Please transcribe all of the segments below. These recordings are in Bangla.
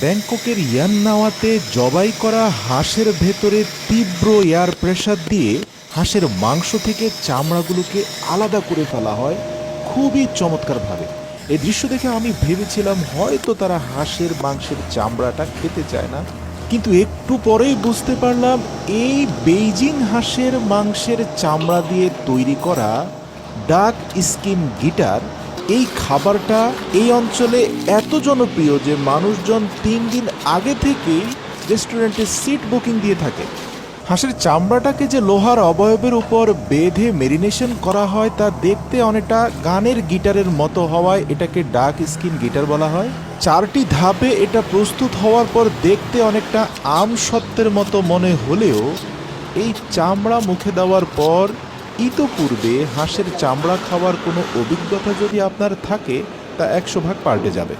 ব্যাংককের ইয়ান্নাওয়াতে জবাই করা হাঁসের ভেতরে তীব্র এয়ার প্রেসার দিয়ে হাঁসের মাংস থেকে চামড়াগুলোকে আলাদা করে ফেলা হয় খুবই চমৎকারভাবে। এই দৃশ্য দেখে আমি ভেবেছিলাম হয়তো তারা হাঁসের মাংসের চামড়াটা খেতে চায় না। কিন্তু একটু পরেই বুঝতে পারলাম এই বেইজিং হাঁসের মাংসের চামড়া দিয়ে তৈরি করা ডাক স্কিন গিটার এই খাবারটা এই অঞ্চলে এত জনপ্রিয় যে মানুষজন তিন দিন আগে থেকেই রেস্টুরেন্টে সিট বুকিং দিয়ে থাকে। হাঁসের চামড়াটাকে যে লোহার অবয়বের উপর বেঁধে মেরিনেশন করা হয় তা দেখতে অনেকটা গানের গিটারের মতো হওয়ায় এটাকে ডাক স্কিন গিটার বলা হয়। চারটি ধাপে এটা প্রস্তুত হওয়ার পর দেখতে অনেকটা আম সত্ত্বের মতো মনে হলেও এই চামড়া মুখে দেওয়ার পর ইতোপূর্বে হাঁসের চামড়া খাওয়ার কোনো অভিজ্ঞতা যদি আপনার থাকে, তা একশো ভাগ পাল্টে যাবে।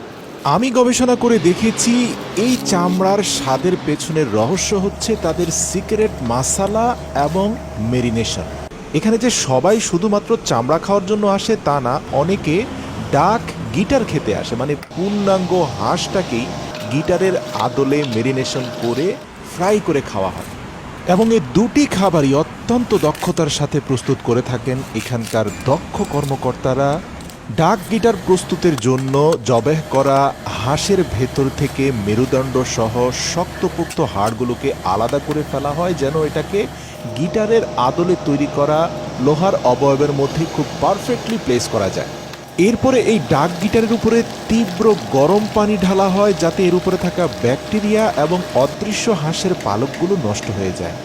আমি গবেষণা করে দেখেছি, এই চামড়ার স্বাদের পেছনের রহস্য হচ্ছে তাদের সিক্রেট মাসালা এবং মেরিনেশন। এখানে যে সবাই শুধুমাত্র চামড়া খাওয়ার জন্য আসে, তা না, অনেকে ডাক গিটার খেতে আসে। মানে পূর্ণাঙ্গ হাঁসটাকেই গিটারের আদলে মেরিনেশন করে, ফ্রাই করে খাওয়া হয়। এবং এই দুটি খাবারই অত্যন্ত দক্ষতার সাথে প্রস্তুত করে থাকেন এখানকার দক্ষ কর্মকর্তারা। ডাক গিটার প্রস্তুতের জন্য জবেহ করা হাঁসের ভেতর থেকে মেরুদণ্ড সহ শক্তপোক্ত হাড়গুলোকে আলাদা করে ফেলা হয় যেন এটাকে গিটারের আদলে তৈরি করা লোহার অবয়বের মধ্যে খুব পারফেক্টলি প্লেস করা যায়। এরপরে এই ডাক গিটারের উপরে তীব্র গরম পানি ঢালা হয় যাতে এর উপরে থাকা ব্যাকটেরিয়া এবং অদৃশ্য হাঁসের পালকগুলো নষ্ট হয়ে যায়।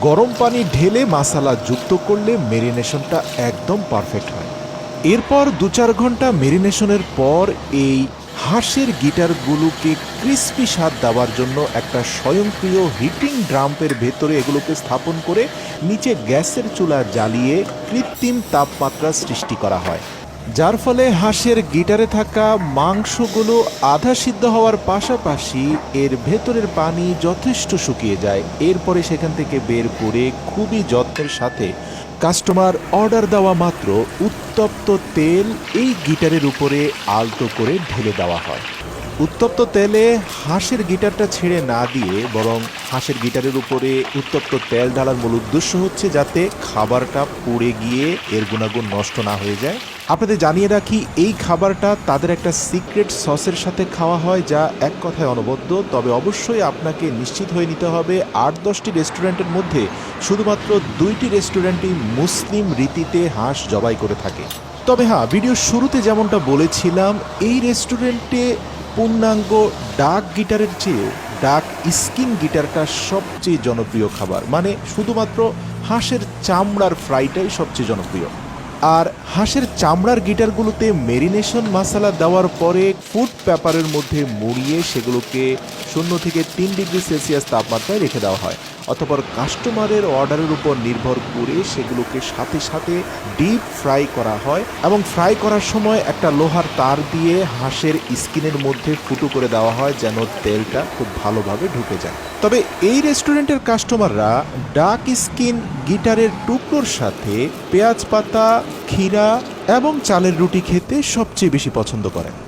গরম পানি ঢেলে মাসালা যুক্ত করলে মেরিনেশনটা একদম পারফেক্ট হয়। এরপর দু চার ঘণ্টা মেরিনেশনের পর এই হাঁসের গিটারগুলোকে ক্রিস্পি স্বাদ দেওয়ার জন্য একটা স্বয়ংক্রিয় হিটিং ড্রাম্পের ভেতরে এগুলোকে স্থাপন করে নিচে গ্যাসের চুলা জ্বালিয়ে কৃত্রিম তাপমাত্রা সৃষ্টি করা হয়। যার ফলে হাঁসের গিটারে থাকা মাংসগুলো আধা সিদ্ধ হওয়ার পাশাপাশি এর ভেতরের পানি যথেষ্ট শুকিয়ে যায়। এরপরে সেখান থেকে বের করে খুবই যত্নের সাথে কাস্টমার অর্ডার দেওয়া মাত্র উত্তপ্ত তেল এই গিটারের উপরে আলতো করে ঢেলে দেওয়া হয়। উত্তপ্ত তেলে হাঁসের গিটারটা ছেড়ে না দিয়ে বরং হাঁসের গিটারের উপরে উত্তপ্ত তেল ঢালার মূল উদ্দেশ্য হচ্ছে যাতে খাবারটা পুড়ে গিয়ে এর গুণাগুণ নষ্ট না হয়ে যায়। আপনাদের জানিয়ে রাখি, এই খাবারটা তাদের একটা সিক্রেট সসের সাথে খাওয়া হয় যা এক কথায় অনবদ্য। তবে অবশ্যই আপনাকে নিশ্চিত হয়ে নিতে হবে, আট দশটি রেস্টুরেন্টের মধ্যে শুধুমাত্র দুইটি রেস্টুরেন্টই মুসলিম রীতিতে হাঁস জবাই করে থাকে। তবে হ্যাঁ ভিডিও শুরুতে যেমনটা বলেছিলাম, এই রেস্টুরেন্টে পূর্ণাঙ্গ ডাক গিটারের চেয়ে ডাক স্কিন গিটারটা সবচেয়ে জনপ্রিয় খাবার। মানে শুধুমাত্র হাঁসের চামড়ার ফ্রাইটাই সবচেয়ে জনপ্রিয়। আর হাঁসের চামড়ার গিটারগুলোতে মেরিনেশন মশলা দেওয়ার পরে ফুড পেপারের মধ্যে মুড়িয়ে সেগুলোকে শূন্য থেকে তিন ডিগ্রি সেলসিয়াস তাপমাত্রায় রেখে দেওয়া হয়। অতপর কাস্টমারের অর্ডারের উপর নির্ভর করে সেগুলোকে সাথে সাথে ডিপ ফ্রাই করা হয় এবং ফ্রাই করার সময় একটা লোহার তার দিয়ে হাঁসের স্কিনের মধ্যে ফুটো করে দেওয়া হয় যেন তেলটা খুব ভালোভাবে ঢুকে যায়। তবে এই রেস্টুরেন্টের কাস্টমাররা ডাক স্কিন গিটারের টুকরোর সাথে পেঁয়াজ পাতা, ক্ষীরা এবং চালের রুটি খেতে সবচেয়ে বেশি পছন্দ করেন।